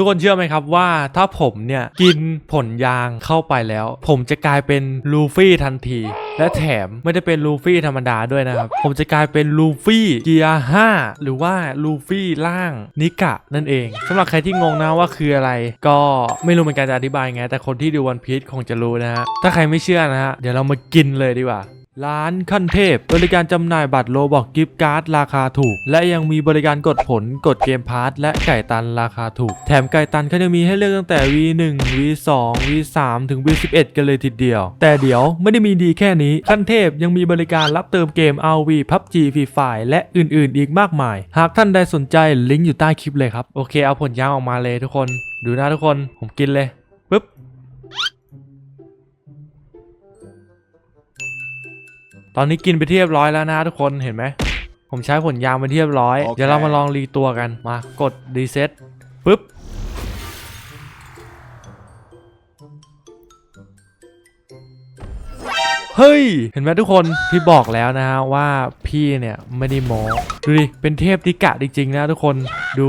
ทุกคนเชื่อไหมครับว่าถ้าผมเนี่ยกินผลยางเข้าไปแล้ว ผมจะกลายเป็นลูฟี่ทันที และแถมไม่ได้เป็นลูฟี่ธรรมดาด้วยนะครับ ผมจะกลายเป็นลูฟี่เกียร์5หรือว่าลูฟี่ล่างนิกะนั่นเองสำหรับใครที่งงนะว่าคืออะไร ก็ไม่รู้เหมือนกันจะอธิบายไง แต่คนที่ดูวันพีชคงจะรู้นะฮะถ้าใครไม่เชื่อนะฮะเดี๋ยวเรามากินเลยดีกว่า ร้านขั้นเทพ บริการจำหน่ายบัตรโลบอกกิฟต์การ์ดราคาถูก และยังมีบริการกดผลกดเกมพาร์ทและไก่ตันราคาถูก แถมไก่ตันเขายังมีให้เลือกตั้งแต่ V1 V2 V3 ถึง V11 กันเลยทีเดียว แต่เดี๋ยวไม่ได้มีดีแค่นี้ ขั้นเทพยังมีบริการรับเติมเกม RV PUBG Free Fire และอื่นๆ อีกมากมาย หากท่านใดสนใจลิงก์อยู่ใต้คลิปเลยครับโอเคเอาผลยางออกมาเลยทุกคน ดูนะทุกคนผมกินเลยปึ๊บ ตอนนี้กินไปที่เรียบร้อยแล้วนะทุกคนเห็นไหม ผมใช้ผลยางไปที่เรียบร้อยโอเคเดี๋ยวเรามาลองรีตัวกัน มากดรีเซ็ตปุ๊บ เฮ้ย เห็นไหมทุกคน พี่บอกแล้วนะฮะว่าพี่เนี่ยไม่ได้โม้ดูดิ เป็นเทพนิกะจริงๆนะทุกคน ดู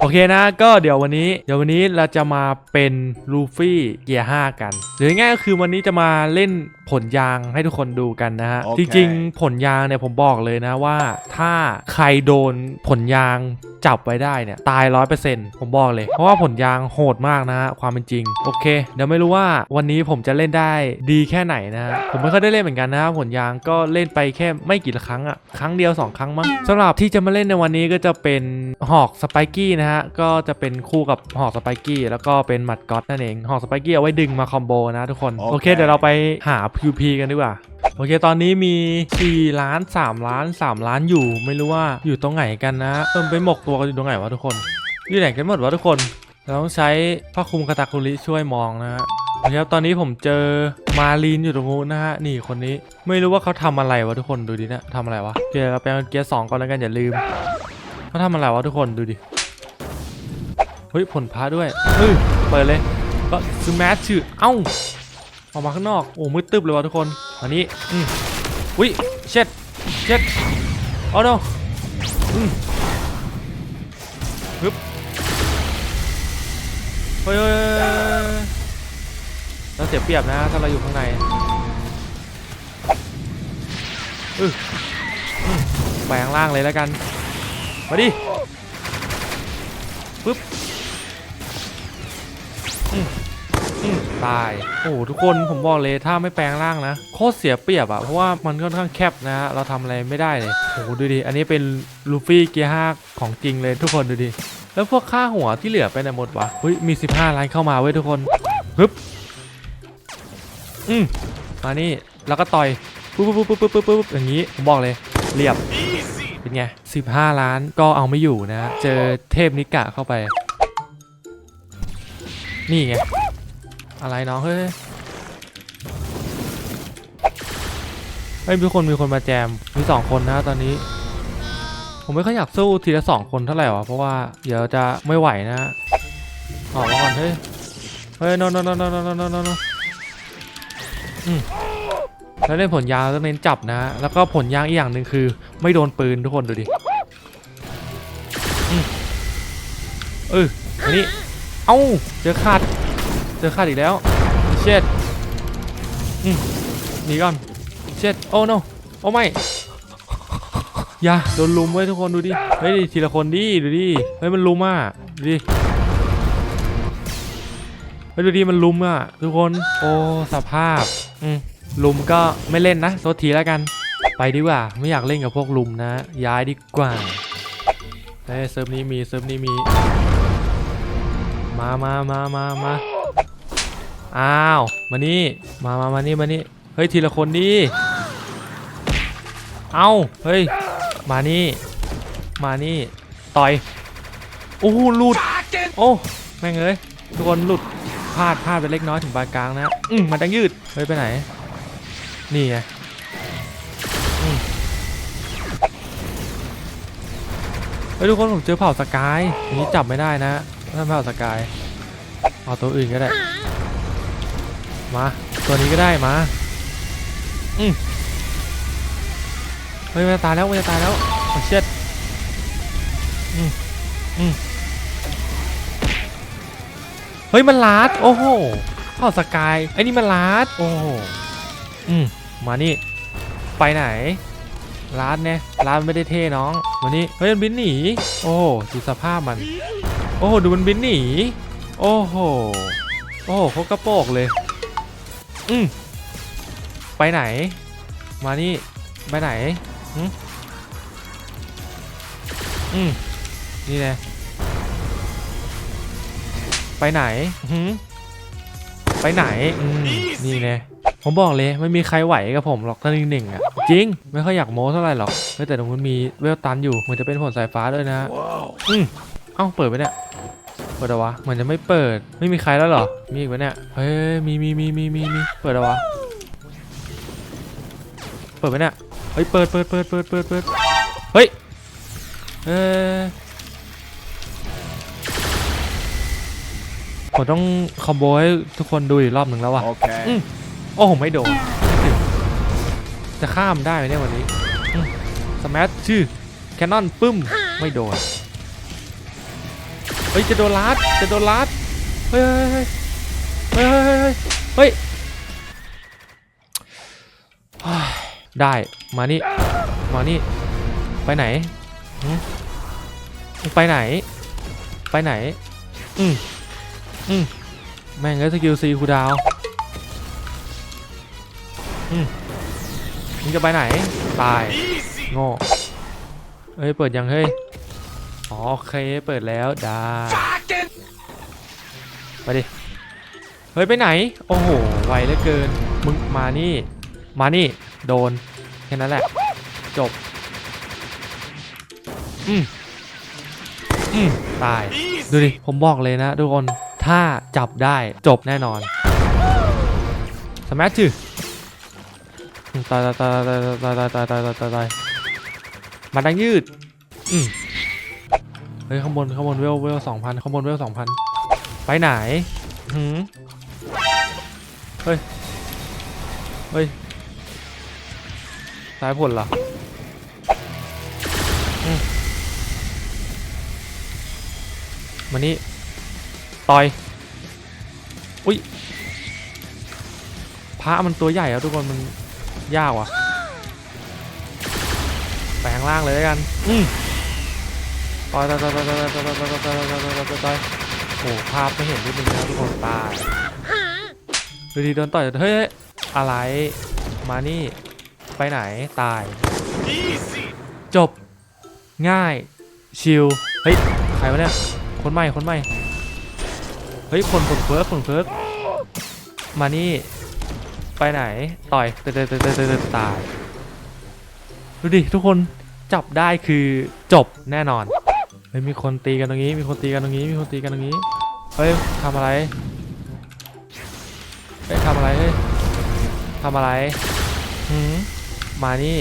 โอเคนะก็เดี๋ยววันนี้เดี๋ยววันนี้เราจะมาเป็นลูฟี่เกียร์5กัน หรือง่ายๆก็คือวันนี้จะมาเล่น ผลยางให้ทุกคนดูกันนะฮะโอเคจริง ๆ ผลยางเนี่ยผมบอกเลยนะว่า ถ้าใครโดนผลยางจับไว้ได้เนี่ยตายร้อยเปอร์เซ็นต์ผมบอกเลย เพราะว่าผลยางโหดมากนะฮะความเป็นจริง โอเค เดี๋ยวไม่รู้ว่าวันนี้ผมจะเล่นได้ดีแค่ไหนนะฮะผมไม่ค่อยได้เล่นเหมือนกันนะฮะผลยางก็เล่นไปแค่ไม่กี่ครั้งอะครั้งเดียวสองครั้งมั้งสำหรับที่จะมาเล่นในวันนี้ก็จะเป็นหอกสไปกี้นะฮะก็จะเป็นคู่กับหอกสไปกี้แล้วก็เป็นหมัดก๊อตนั่นเองหอกสไปกี้เอาไว้ดึงมาคอมโบนะทุกคนโอเคโอเคเดี๋ยวเราไปหา PVP กันดีกว่าโอเค ตอนนี้มี 4 ล้าน 3 ล้าน 3 ล้านอยู่ ไม่รู้ว่าอยู่ตรงไหนกันนะเติมไปหมกตัวกันอยู่ตรงไหนวะทุกคน อยู่ไหนกันหมดวะทุกคน เราต้องใช้ผ้าคลุมคาตาคุริช่วยมองนะฮะโอเคครับตอนนี้ผมเจอมาลีนอยู่ตรงนู้นนะฮะ นี่คนนี้ ไม่รู้ว่าเขาทำอะไรวะทุกคน ดูดิเนะทำอะไรวะเกียร์เราไปเกียร์สองก่อนแล้วกันอย่าลืม เขาทำอะไรวะทุกคน ดูดิ เฮ้ย ผลพาด้วยเฮ้ย เปิดเลย ก็ซื้อแมชื่อเอ้า ออกมาข้างนอก โอ้มืดตึ๊บเลยวะทุกคนอันนี้อืมอุ้ยเช็ดเช็ดโอ้โนอืมฮึบเฮ้ยเราเสียเปรียบนะถ้าเราอยู่ข้างในอืออืมไปข้างล่างเลยแล้วกัน มาดิปึ๊บ ตาย โอ้โหทุกคนผมบอกเลยถ้าไม่แปลงร่างนะโคตรเสียเปรียบอะเพราะว่ามันค่อนข้างแคบนะฮะเราทำอะไรไม่ได้เลยโอ้โหดูดิอันนี้เป็นลูฟี่เกียร์ห้าของจริงเลยทุกคนดูดิแล้วพวกค่าหัวที่เหลือไปไหนหมดวะเฮ้ยมี 15 ล้านเข้ามาเว้ยทุกคนปึ๊บอืมมานี่แล้วก็ต่อยปุ๊บปุ๊บปุ๊บปุ๊บปุ๊บปุ๊บอย่างนี้ผมบอกเลยเรียบเป็นไง15 ล้านก็เอาไม่อยู่นะ เจอเทพนิกะเข้าไป นี่ไง อะไรน้องเฮ้ยเฮ้ยมีคนมีคนมาแจมมีสองคนนะตอนนี้ ผมไม่ค่อยอยากสู้ทีละสองคนเท่าไหร่วะเพราะว่าเดี๋ยวจะไม่ไหวนะออกมาก่อนเฮ้ยเฮ้ยนอนนอนนอนนอนนอนนอนแล้วเล่นผลยางต้องเน้นจับนะ แล้วก็ผลยางอีกอย่างหนึ่งคือ ไม่โดนปืนทุกคนดูดิเอออันนี้ เอ้าเจอขาด เจอขาดอีกแล้ว เช็ดมหนีก่อน เช็ดโอ้ no โอ้ไม่อย่าโดนลุมไว้ทุกคนดูดิ เฮ้ยทีละคนดิดูดิ เฮ้ยมันลุมอะดูดิ เฮ้ยดูดิมันลุมอะทุกคน โอ้สภาพ อืมลุมก็ไม่เล่นนะโทษทีแล้วกัน ไปดีกว่า ไม่อยากเล่นกับพวกลุมนะ ย้ายดีกว่าเฮ้ยเซิร์ฟนี้มีเซิร์ฟนี้มี มามามามามา อ้าว มานี่ มามามานี่ มานี่ เฮ้ย ทีละคนดิเอ้าเฮ้ย มานี่ มานี่ ต่อย โอ้หลุด โอ้ แม่งเอ้ย ทุกคนหลุด พลาด พลาดไปเล็กน้อยถึงปานกลางนะ อืมมันดังยืด เฮ้ย ไปไหน นี่ไงเฮ้ยทุกคนผมเจอเผ่าสกายอันนี้จับไม่ได้นะถ้าเผ่าสกาย เอาตัวอื่นก็ได้ มา ตัวนี้ก็ได้มา อืมเฮ้ยมันจะตายแล้วมันจะตายแล้วโอ้เช็ดอืมอืมฮ้ยมันลาด โอ้โหเผ่าสกาย ไอ้นี่มันลาด โอ้โห อืมมานี่ ไปไหนลาดเนี่ยลาดไม่ได้เท่น้องมานี่เฮ้ยมันบินหนี โอ้โหดูสภาพมัน โอ้โห ดูมันบินหนี โอ้โห โอ้โหเขากระโปกเลย อืมไปไหน มานี่ ไปไหนหึอืมนี่ไงไปไหนหืมไปไหนอืมนี่ไงผมบอกเลยไม่มีใครไหวกับผมหรอกตั้งหนึ่งๆอะจริง ไม่ค่อยอยากโม้เท่าไหร่หรอกเฮ้ยแต่ตรงนู้นมีเวลตันอยู่เหมือนจะเป็นผลสายฟ้าด้วยนะอืมเอ้าเปิดไปเนี่ย เปิดเหรอวะเหมือนจะไม่เปิด ไม่มีใครแล้วเหรอ มีอีกไหมเนี่ย เฮ้ย มีมีมีมีมีมีเปิดเหรอวะ เปิดไหมเนี่ย เฮ้ย เปิดเปิดเปิดเปิดเปิดเปิดเฮ้ย เออผมต้องคอมโบให้ทุกคนดูอีกรอบหนึ่งแล้ววะ Okay. โอ้ผมไม่โดนไม่ถึงจะข้ามได้ไหมเนี่ยวันนี้ สมัชชื่อ แคนนอนปึ้ม ไม่โดนเฮ้ยจะโดนลัดจะโดนลัดเฮ้ยเฮ้ยเฮ้ยเฮ้ยเฮ้ยได้มานี่มานี่ไปไหนไปไหน ไปไหน อืมอืมแม่งเลยสกิลซีคูดาวอืมมึงจะไปไหน ตาย โง่ เฮ้ย เปิดยังเฮ้ย อ๋อโอเคเปิดแล้วได้ไปดิ เฮ้ย ไปไหน โอ้โห ไวเหลือเกิน มึงมานี่ มานี่ โดน แค่นั้นแหละ จบ อืมอืมตาย ดูดิ ผมบอกเลยนะทุกคน ถ้าจับได้จบแน่นอนสมัชชื่อตายตายตายตายตายตายตายตายตายตายตายมาดังยืด อืม เฮ้ยข้างบนข้างบนเวลเวลสองพันข้างบนเวลสองพันไปไหนหืมเฮ้ย เฮ้ยตายผลเหรอมานี่ต่อย อุ้ยพระมันตัวใหญ่อะทุกคนมันยากว่ะแปลงร่างเลยแล้วกัน อืม ต่อยต่อยต่อยต่อยต่อยต่อยต่อยต่อยต่อยต่อยต่อยต่อยต่อยโอ้ภาพไม่เห็นนิดนึงนะทุกคนตายดูดีโดนต่อยเฮ้ยอะไรมานี่ไปไหนตาย จบง่ายชิลเฮ้ยใครวะเนี่ยคนใหม่คนใหม่เฮ้ยคนคนเฟิร์กคนเฟิร์กมานี่ไปไหนต่อยเตะเตะเตะเตะเตะตายดูดิทุกคนจับได้คือจบแน่นอน ฮ้ยมีคนตีกันตรงนี้ มีคนตีกันตรงนี้ มีคนตีกันตรงนี้ เฮ้ยทำอะไร เฮ้ยทำอะไร เฮ้ยทำอะไรหืมมานี่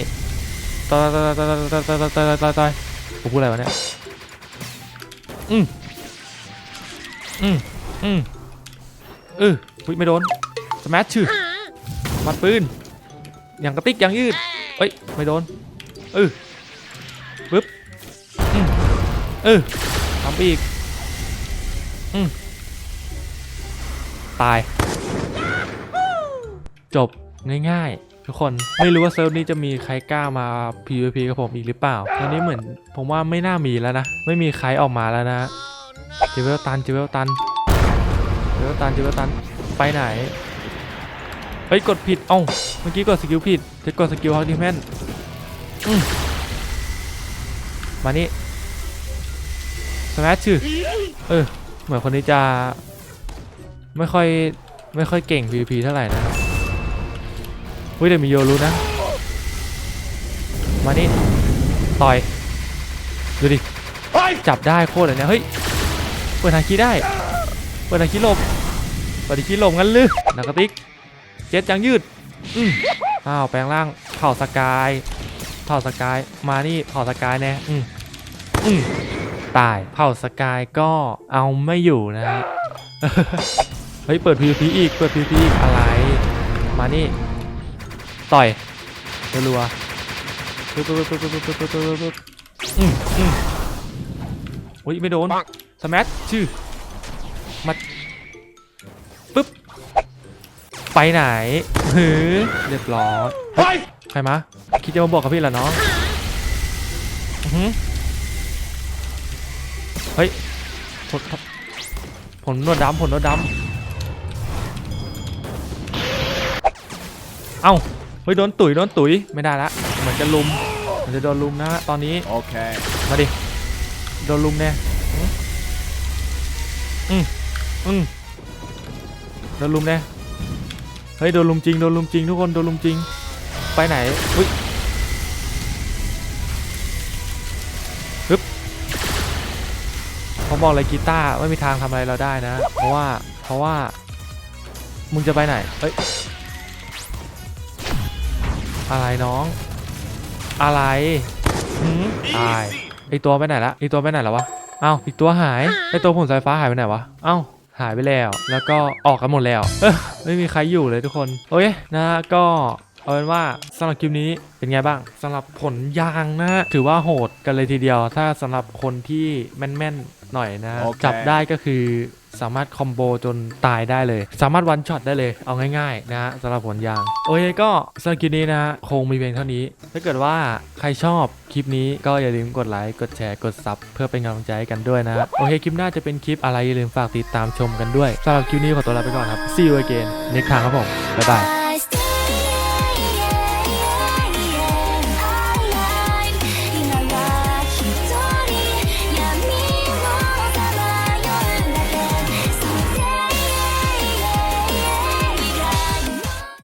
ต่อยต่อยต่อยต่อยต่อยต่อยต่อยต่อยผมพูดอะไรวะเนี่ย อืมอืมอืมเอออุ๊ยไม่โดน สมัชชื่อมัดปืน อย่างกระติกอย่างยืดเฮ้ย ไม่โดนเออปึ๊บ เออทำอีกอืมตาย จบง่ายๆ ทุกคนไม่รู้ว่าเซิร์ฟนี้จะมีใครกล้ามา PVP กับผมอีกหรือเปล่าตอนนี้เหมือนผมว่าไม่น่ามีแล้วนะ ไม่มีใครออกมาแล้วนะเจเวลตันเจเวลตันเจเวลตันเจเวลตันไปไหนเฮ้ยกดผิดเอ้าเมื่อกี้กดสกิลผิดจะกดสกิลฮอตดิแมนมมานี่ สแมชชื่อเออ เหมือนคนนี้จะไม่ค่อยไม่ค่อยเก่ง PVP เท่าไหร่นะครับเฮ้ยแต่มีโยรู้นะ มานี่ต่อย ดูดิ จับได้โคตรเลยเนี่ย เฮ้ย เปิดทางคีได้ เปิดทางคีหลบเปิดทางคีหลบงั้นลือนักกระติก เจ็ดยังยืดอืมอ้าว แปลงร่าง เผ่าสกาย เผ่าสกาย มานี่ เผ่าสกายแน่อืมอืม ตาย เผ่าสกายก็เอาไม่อยู่นะฮะ เฮ้ย เปิดพีพีอีก เปิดพีพีอีกอะไร มานี่ ต่อยรัวๆปึ๊บปึ๊บปึ๊บปึ๊บปึ๊บปึ๊บปึ๊อืมอืมอุ้ยไม่โดน สมัชชื่อมาปึ๊บ ไปไหนหือเรียบร้อยใครมา คิดจะมาบอกกับพี่เหรอเนาะอือ เฮ้ยผลผลนวดดำผลนวดดำเอ้าเฮ้ยโดนตุ๋ยโดนตุ๋ยไม่ได้ละเหมือนจะลุมเหมันจะโดนลุมนะตอนนี้ Okay. มาดิโดนลุมแน่อืมอืมอืมโดนลุมแน่เฮ้ยโดนลุมจริงโดนลุมจริงทุกคนโดนลุมจริง ไปไหนอุ้ย ผมบอกเลยกีตาร์ไม่มีทางทำอะไรเราได้นะ เพราะว่าเพราะว่า มึงจะไปไหนเอ้ยอะไรน้อง อะไรหืมตายไอตัวไปไหนละไอตัวไปไหนแล้ววะเอ้าอีกตัวหายไอตัวผลสายฟ้าหายไปไหนวะเอ้าหายไปแล้ว แล้วก็ออกกันหมดแล้ว เออไม่มีใครอยู่เลยทุกคน โอเคนะฮะก็ เอาเป็นว่าสำหรับคลิปนี้เป็นไงบ้างสำหรับผลยางนะฮะถือว่าโหดกันเลยทีเดียว ถ้าสำหรับคนที่แม่นๆหน่อยนะ โอเค จับได้ก็คือสามารถคอมโบจนตายได้เลย สามารถวันช็อตได้เลยเอาง่ายๆนะฮะสำหรับผลยาง โอเคก็สำหรับคลิปนี้นะฮะคงมีเพียงเท่านี้ ถ้าเกิดว่าใครชอบคลิปนี้ก็อย่าลืมกดไลค์กดแชร์กดซับเพื่อเป็นกำลังใจให้กันด้วยนะฮะโอเคคลิปหน้าจะเป็นคลิปอะไรอย่าลืมฝากติดตามชมกันด้วยสำหรับคลิปนี้ขอตัวลาไปก่อนครับ see you again ในครั้งครับผมบ๊ายบาย